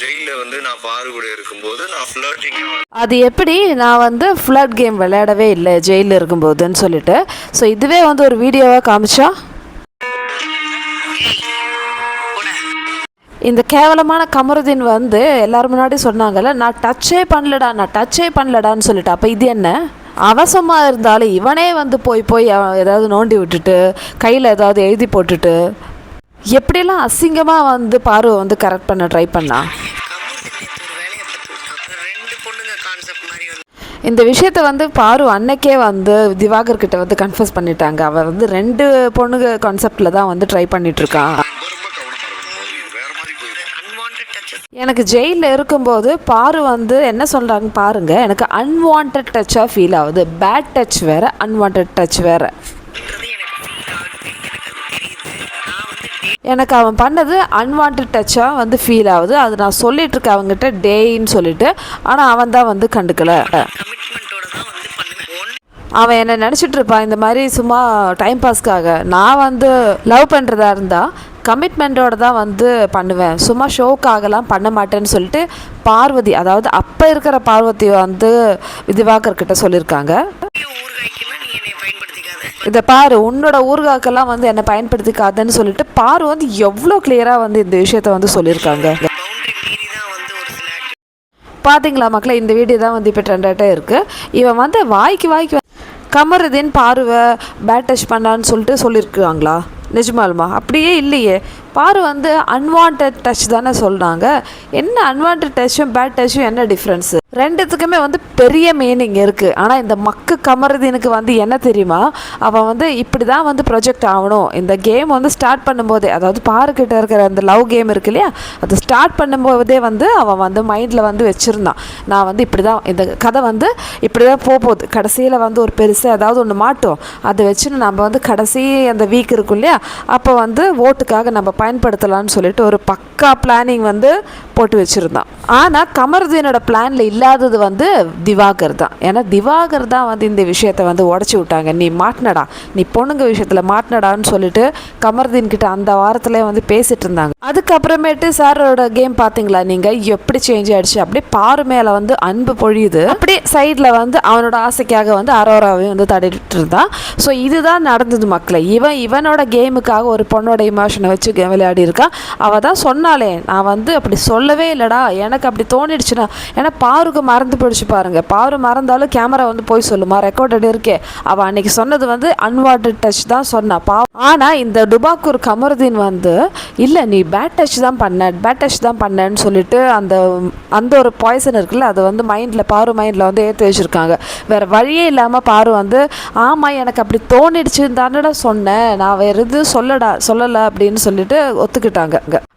ஜெயில வந்து நான் பாரு கூட இருக்கும்போது நான் ஃப்ளர்ட்டிங் அது எப்படி? நான் வந்து ஃப்ளட் கேம் விளையாடவே இல்லை ஜெயிலில் இருக்கும்போதுன்னு சொல்லிட்டு. ஸோ இதுவே வந்து ஒரு வீடியோவாக காமிச்சா? இந்த கேவலமான கமருதீன் வந்து எல்லாரும் முன்னாடி சொன்னாங்கல்ல நான் டச்சே பண்ணலடா நான் டச்சே பண்ணலடான்னு சொல்லிட்டு. அப்போ இது என்ன? அவசமாக இருந்தாலும் இவனே வந்து போய் போய் ஏதாவது நோண்டி விட்டுட்டு கையில் ஏதாவது எழுதி போட்டுட்டு எப்படிலாம் அசிங்கமாக வந்து பார்வை வந்து கரெக்ட் பண்ண ட்ரை பண்ணா? இந்த விஷயத்தை வந்து பாரு அன்னைக்கே வந்து திவாகர் கிட்ட வந்து கன்ஃபர்ஸ் பண்ணிட்டாங்க. அவ வந்து ரெண்டு பொண்ணுங்க கான்செப்டில் தான் வந்து ட்ரை பண்ணிட்டு இருக்கான் எனக்கு ஜெயிலில் இருக்கும்போது பாரு வந்து என்ன சொல்கிறாங்க பாருங்க. எனக்கு அன்வான்ட் டச்சாக ஃபீல் ஆகுது. பேட் டச் வேறு அன்வான்ட் டச் வேறு. எனக்கு அவன் பண்ணது அன்வான்ட் டச்சாக வந்து ஃபீல் ஆகுது. அது நான் சொல்லிட்டு இருக்கேன் அவங்ககிட்ட டேயின்னு சொல்லிட்டு. ஆனால் அவன் தான் வந்து கண்டுக்கல. அவன் என்னை நினச்சிட்டு இருப்பான் இந்த மாதிரி சும்மா டைம் பாஸ்க்காக நான் வந்து லவ் பண்ணுறதா இருந்தால் கமிட்மெண்ட்டோடு தான் வந்து பண்ணுவேன். சும்மா ஷோக்காகலாம் பண்ண மாட்டேன்னு சொல்லிட்டு பார்வதி அதாவது அப்போ இருக்கிற பார்வதி வந்து விதிவாக்கர்கிட்ட சொல்லியிருக்காங்க ஊறுகாய்க்கெல்லாம் நீ என்னை பயன்படுத்திக்காத இதை பாரு உன்னோட ஊர்காக்கெல்லாம் வந்து என்னை பயன்படுத்திக்காதன்னு சொல்லிட்டு பாரு வந்து எவ்வளோ கிளியராக வந்து இந்த விஷயத்த வந்து சொல்லியிருக்காங்க. பார்த்தீங்களா மக்களை மக்களே இந்த வீடியோ தான் வந்து இப்போ ட்ரெண்டாகிட்டே இருக்குது இவன் வந்து வாய்க்கு வாய்க்கு கமருதீன் பார்வை பேட் டச் பண்ணான்னு சொல்லிட்டு சொல்லியிருக்காங்களா? நிஜமாலுமா? அப்படியே இல்லையே. பாரு வந்து அன்வான்ட் டச் தானே சொல்கிறாங்க என்ன அன்வான்ட் டச்சும் பேட் டச்சும் என்ன டிஃப்ரென்ஸு ரெண்டுத்துக்குமே வந்து பெரிய மீனிங் இருக்குது ஆனால் இந்த மக்கு கமருதீனுக்கு வந்து என்ன தெரியுமா? அவன் வந்து இப்படி தான் வந்து ப்ரொஜெக்ட் ஆகணும். இந்த கேம் வந்து ஸ்டார்ட் பண்ணும்போதே அதாவது பாருக்கிட்ட இருக்கிற அந்த லவ் கேம் இருக்கு இல்லையா? அது ஸ்டார்ட் பண்ணும்போதே வந்து அவன் வந்து மைண்டில் வந்து வச்சுருந்தான். நான் வந்து இப்படி தான் இந்த கதை வந்து இப்படி தான் போகுது கடைசியில் வந்து ஒரு பெருசாக ஏதாவது ஒன்று மாட்டோம். அதை வச்சுன்னு நம்ம வந்து கடைசி அந்த வீக் இருக்கும் இல்லையா? அப்போ வந்து ஓட்டுக்காக நம்ம பயன்படுத்தலாம்னு சொல்லிட்டு ஒரு பக்கா பிளானிங் வந்து போட்டு வச்சுருந்தான். ஆனால் கமருதீனோட பிளானில் இல்லாதது வந்து திவாகர் தான். ஏன்னா திவாகர் தான் வந்து இந்த விஷயத்தை வந்து உடச்சி விட்டாங்க. நீ மாட்டினடா. நீ பொண்ணுங்க விஷயத்தில் மாட்டினடான்னு சொல்லிட்டு கமருதீன் கிட்ட அந்த வாரத்திலே வந்து பேசிட்டு இருந்தாங்க. அதுக்கப்புறமேட்டு சாரோட கேம் பார்த்தீங்களா நீங்கள் எப்படி சேஞ்ச் ஆயிடுச்சு? அப்படியே பாரு மேலே வந்து அன்பு பொழியுது. அப்படியே சைடில் வந்து அவனோட ஆசைக்காக வந்து அரோராவையும் வந்து தடிட்டு இருந்தான் ஸோ இதுதான் நடந்தது மக்களை. இவன் இவனோட கேமுக்காக ஒரு பொண்ணோட இமோஷனை வச்சு விளையாடி இருக்கான் அவள் தான் சொன்னாலே நான் வந்து அப்படி சொல்லவே இல்லைடா. எனக்கு எனக்கு அப்படி தோணிடுச்சுன்னா ஏன்னா பாருக்கு மறந்து போயிடுச்சு பாருங்கள் பாரு மறந்தாலும் கேமரா வந்து போய் சொல்லுமா? ரெக்கார்டட் இருக்கே. அவள் அன்னைக்கு சொன்னது வந்து அன்வான்ட் டச் தான் சொன்னா. பா ஆனால் இந்த டுபாக்கூர் கமருதீன் வந்து இல்லை நீ பேட் டச் தான் பண்ண பேட் டச் தான் பண்ணேன்னு சொல்லிட்டு அந்த அந்த ஒரு பாய்சன் இருக்குல்ல அதை வந்து மைண்டில் பாரு மைண்டில் வந்து ஏற்றி வச்சுருக்காங்க. வேறு வழியே இல்லாமல் பாரு வந்து ஆமாம் எனக்கு அப்படி தோணிடுச்சுன்னு தானடா சொன்னேன். நான் வேறு எதுவும் சொல்லடா சொல்லலை அப்படின்னு சொல்லிட்டு ஒத்துக்கிட்டாங்க.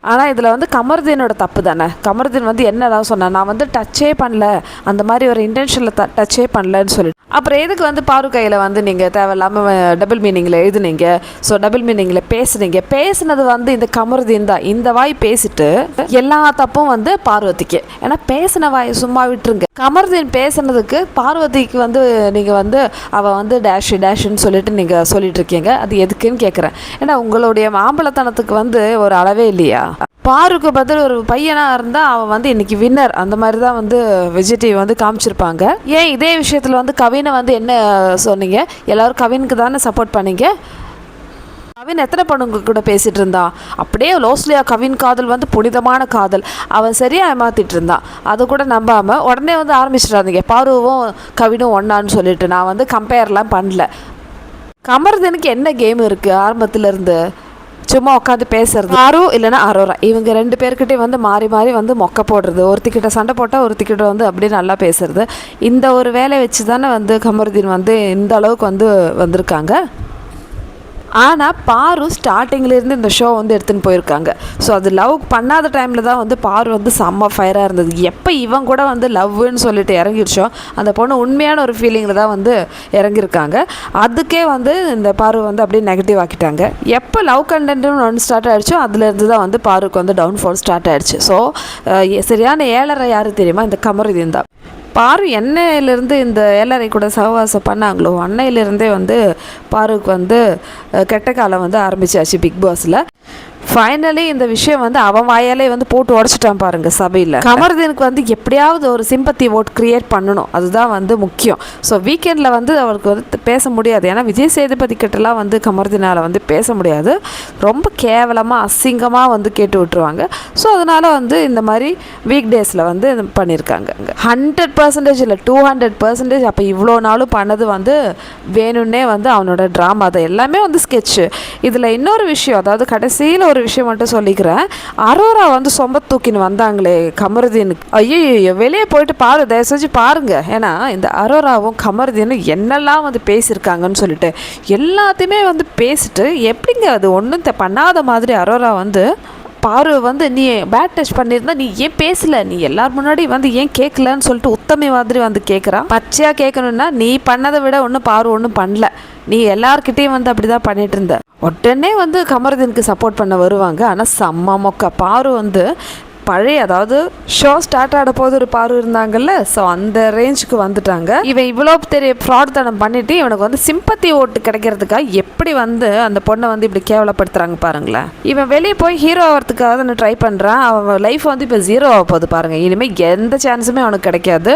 ஆனால் இதில் வந்து கமருதீனோட தப்பு தானே? கமருதீன் வந்து என்னதான் சொன்னேன் நான் வந்து டச்சே பண்ணல. அந்த மாதிரி ஒரு இன்டென்ஷனில் த டச்சே பண்ணலன்னு சொல்லிட்டு. அப்புறம் எதுக்கு வந்து பாரு கையில் வந்து நீங்கள் தேவையில்லாமல் டபுள் மீனிங்கில் எழுதுனீங்க? ஸோ டபுள் மீனிங்கில் பேசுனீங்க. பேசுனது வந்து இந்த கமருதீன் தான். இந்த வாய் பேசிட்டு எல்லா தப்பும் வந்து பார்வதிக்கு. ஏன்னா பேசின வாய் சும்மா விட்டுருங்க. கமருதீன் பேசுனதுக்கு பார்வதிக்கு வந்து நீங்கள் வந்து அவள் வந்து டேஷ் டேஷ்னு சொல்லிட்டு நீங்கள் சொல்லிட்டு இருக்கீங்க. அது எதுக்குன்னு கேட்குறேன் ஏன்னா உங்களுடைய மாம்பழத்தனத்துக்கு வந்து ஒரு அளவே இல்லையா? பாருக்கு பதில் ஒரு பையனாக இருந்தால் அவன் வந்து இன்னைக்கு வின்னர் அந்த மாதிரி தான் வந்து விஜய் வந்து காமிச்சிருப்பாங்க. ஏன் இதே விஷயத்தில் வந்து கவினை வந்து என்ன சொன்னீங்க? எல்லோரும் கவினுக்கு தானே சப்போர்ட் பண்ணீங்க? கவின் எத்தனை பொண்ணுங்க கூட பேசிகிட்டு இருந்தான் அப்படியே லோஸ்லியா கவின் காதல் வந்து புனிதமான காதல். அவன் சரியாக ஏமாத்திட்டு இருந்தான் அது கூட நம்பாமல் உடனே வந்து ஆரம்பிச்சிடாதீங்க. பாருவும் கவினும் ஒன்னான்னு சொல்லிட்டு நான் வந்து கம்பேர்லாம் பண்ணல. கமர்தனுக்கு என்ன கேம் இருக்குது ஆரம்பத்துலேருந்து இருந்து? சும்மா உட்காந்து பேசுறது. ஆரோ இல்லைன்னா அரோரா இவங்க ரெண்டு பேர்கிட்டே வந்து மாறி மாறி வந்து மொக்க போடுறது. ஒருத்திக்கிட்ட சண்டை போட்டால் ஒருத்திக்கிட்ட வந்து அப்படியே நல்லா பேசுறது. இந்த ஒரு வேலையை வச்சு தானே வந்து கமருதீன் வந்து இந்த அளவுக்கு வந்து வந்திருக்காங்க. ஆனால் பாரு ஸ்டார்டிங்லேருந்து இந்த ஷோ வந்து எடுத்துன்னு போயிருக்காங்க. ஸோ அது லவ் பண்ணாத டைமில் தான் வந்து பாரு வந்து செம்ம ஃபயராக இருந்தது. எப்போ இவன் கூட வந்து லவ்னு சொல்லிட்டு இறங்கிடுச்சோ அந்த பொண்ணு உண்மையான ஒரு ஃபீலிங்கில் தான் வந்து இறங்கியிருக்காங்க அதுக்கே வந்து இந்த பாரு வந்து அப்படியே நெகட்டிவ் ஆக்கிட்டாங்க. எப்போ லவ் கண்டென்ட்னு ஒன்று ஸ்டார்ட் ஆகிடுச்சோ அதுலேருந்து தான் வந்து பாருக்கு வந்து டவுன்ஃபால் ஸ்டார்ட் ஆகிடுச்சு ஸோ சரியான ஏழரை யார் தெரியுமா? இந்த கமருதீன் தான். பாரு எண்ணெயிலேருந்து இந்த ஏழரை கூட சகவாசம் பண்ணாங்களோ? அன்னையிலேருந்தே வந்து பாருக்கு வந்து கெட்ட காலம் வந்து ஆரம்பிச்சாச்சு பிக் பாஸில். ஃபைனலி இந்த விஷயம் வந்து அவன் வாயாலே வந்து போட்டு உடச்சிட்டான் பாருங்க சபையில். கமர்தீனுக்கு வந்து எப்படியாவது ஒரு சிம்பத்தி ஓட் கிரியேட் பண்ணணும். அதுதான் வந்து முக்கியம். ஸோ வீக்கெண்டில் வந்து அவருக்கு வந்து பேச முடியாது. ஏன்னா விஜய் சேதுபதி கிட்டலாம் வந்து கமர்தீனால் வந்து பேச முடியாது. ரொம்ப கேவலமாக அசிங்கமாக வந்து கேட்டு விட்டுருவாங்க. ஸோ அதனால் வந்து இந்த மாதிரி வீக் டேஸில் வந்து இது பண்ணியிருக்காங்க ஹண்ட்ரட் பர்சன்டேஜ் இல்லை டூ ஹண்ட்ரட் பர்சன்டேஜ் அப்போ இவ்வளோ நாளும் பண்ணது வந்து வேணும்னே வந்து அவனோட ட்ராமா அது எல்லாமே வந்து ஸ்கெட்சு இதில் இன்னொரு விஷயம் அதாவது கடைசியில் ஒரு விஷயம் மட்டும் சொல்லிக்கிறேன். அரோரா வந்து சொம்ப தூக்கின்னு வந்தாங்களே கமருதீனுக்கு ஐயோ வெளியே போயிட்டு பாரு தயவு செஞ்சு பாருங்க. ஏன்னா இந்த அரோராவும் கமருதீனும் என்னெல்லாம் வந்து பேசியிருக்காங்கன்னு சொல்லிட்டு எல்லாத்தையுமே வந்து பேசிட்டு எப்படிங்க அது ஒன்றும் பண்ணாத மாதிரி அரோரா வந்து பாரு வந்து நீ பேட் டச் பண்ணியிருந்தா நீ ஏன் பேசல? நீ எல்லார் முன்னாடி வந்து ஏன் கேட்கலன்னு சொல்லிட்டு உத்தமை மாதிரி வந்து கேட்குறான் பச்சையாக கேட்கணும்னா நீ பண்ணதை விட ஒன்றும் பாரு ஒன்றும் பண்ணல. நீ எல்லார்கிட்டேயும் வந்து அப்படி தான் பண்ணிட்டு இருந்த. உடனே வந்து கமருதீனுக்கு சப்போர்ட் பண்ண வருவாங்க. ஆனால் செம்ம மொக்க. பாரு வந்து பழைய அதாவது ஷோ ஸ்டார்ட் ஆட போது ஒரு பார்வை இருந்தாங்கல்ல ஸோ அந்த ரேஞ்சுக்கு வந்துட்டாங்க. இவன் இவ்வளோ பெரிய ஃப்ராட் தனம் பண்ணிட்டு இவனுக்கு வந்து சிம்பத்தி ஓட்டு கிடைக்கிறதுக்காக எப்படி வந்து அந்த பொண்ணை வந்து இப்படி கேவலப்படுத்துறாங்க பாருங்களேன். இவன் வெளியே போய் ஹீரோ ஆகிறதுக்காக நான் ட்ரை பண்ணுறான் அவன் லைஃப் வந்து இப்போ ஜீரோ ஆக போகுது பாருங்க. இனிமேல் எந்த சான்ஸுமே அவனுக்கு கிடைக்காது.